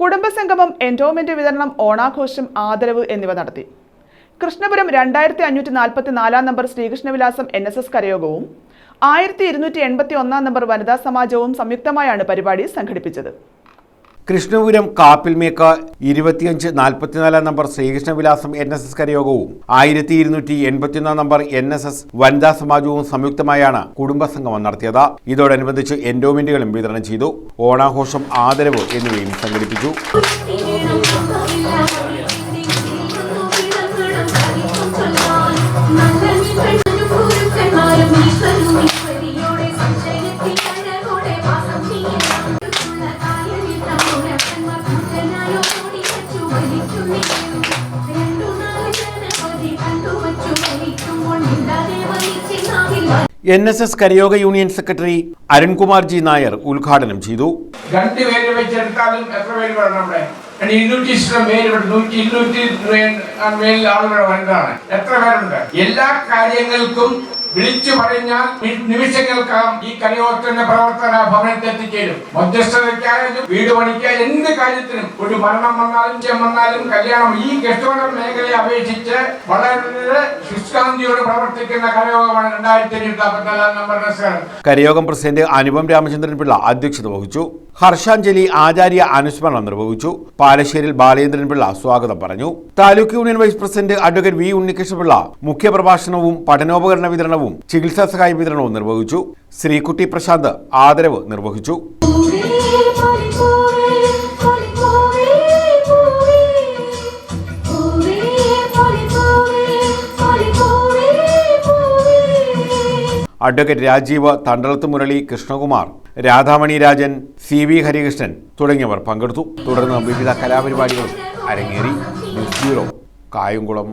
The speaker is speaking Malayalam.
കുടുംബസംഗമം എൻഡോമെന്റ് വിതരണം ഓണാഘോഷം ആദരവ് എന്നിവ നടത്തി. കൃഷ്ണപുരം രണ്ടായിരത്തി അഞ്ഞൂറ്റി നാൽപ്പത്തി നാലാം number Srikrishnavilasam N S S കരയോഗവും ആയിരത്തി ഇരുന്നൂറ്റി എൺപത്തി ഒന്നാം നമ്പർ വനിതാ സമാജവും സംയുക്തമായാണ് പരിപാടി സംഘടിപ്പിച്ചത്. കൃഷ്ണപുരം കാപ്പിൽമേക്ക ഇരുപത്തിയഞ്ച് നാൽപ്പത്തിനാലാം number Srikrishnavilasam N S S കരയോഗവും ആയിരത്തി ഇരുന്നൂറ്റി എൺപത്തിയൊന്നാം നമ്പർ എൻ എസ് എസ് വനിതാ സമാജവും സംയുക്തമായാണ് കുടുംബസംഗമം നടത്തിയത്. ഇതോടനുബന്ധിച്ച് എൻഡോമെന്റുകളും വിതരണം ചെയ്തു. ഓണാഘോഷം ആദരവ് എന്നിവയും സംഘടിപ്പിച്ചു ും. N S S Karayoga union secretary Arunkumar G Nair ഉദ്ഘാടനം ചെയ്തു. വെച്ചെടുത്താലും എത്ര പേരുണ്ട്? എല്ലാ കാര്യങ്ങൾക്കും വിളിച്ചു പറഞ്ഞാൽ നിമിഷങ്ങൾക്കാം നിമിഷങ്ങൾക്കകം ഈ കരയോത്തിന്റെ പ്രവർത്തന ഭവനത്തിൽ എത്തിച്ചേരും. മധ്യസ്ഥതയ്ക്കായാലും വീട് പണിക്കാൻ എന്ത് കാര്യത്തിനും ഒരു മരണം വന്നാലും ജയം വന്നാലും കല്യാണം ഈ കെട്ടിട മേഖലയെ അപേക്ഷിച്ച് വളരെ ശുഷ്കാന്തിയോട് പ്രവർത്തിക്കുന്ന കലയോഗമാണ് രണ്ടായിരത്തി അഞ്ഞൂറ്റി നാൽപ്പത്തിനാലാം നമ്പർ കരയോഗം പ്രസിഡന്റ് അനുപം രാമചന്ദ്രൻ പിള്ള അധ്യക്ഷത വഹിച്ചു. ഹർഷാഞ്ജലി ആചാര്യ അനുസ്മരണം നിർവഹിച്ചു. പാലശ്ശേരിൽ ബാലേന്ദ്രൻ പിള്ള സ്വാഗതം പറഞ്ഞു. Taluk union vice president advocate V Unnikrishnapillai മുഖ്യപ്രഭാഷണവും പഠനോപകരണ വിതരണവും ചികിത്സാ സഹായ വിതരണവും നിർവഹിച്ചു. ശ്രീകുട്ടി പ്രശാന്ത് ആദരവ് നിർവഹിച്ചു. Advocate Rajeev Thandalath Murali Krishnakumar Radhamani Rajan C V Harikrishnan തുടങ്ങിയവർ പങ്കെടുത്തു. തുടർന്ന് വിവിധ കലാപരിപാടികളും അരങ്ങേറി. കായംകുളം.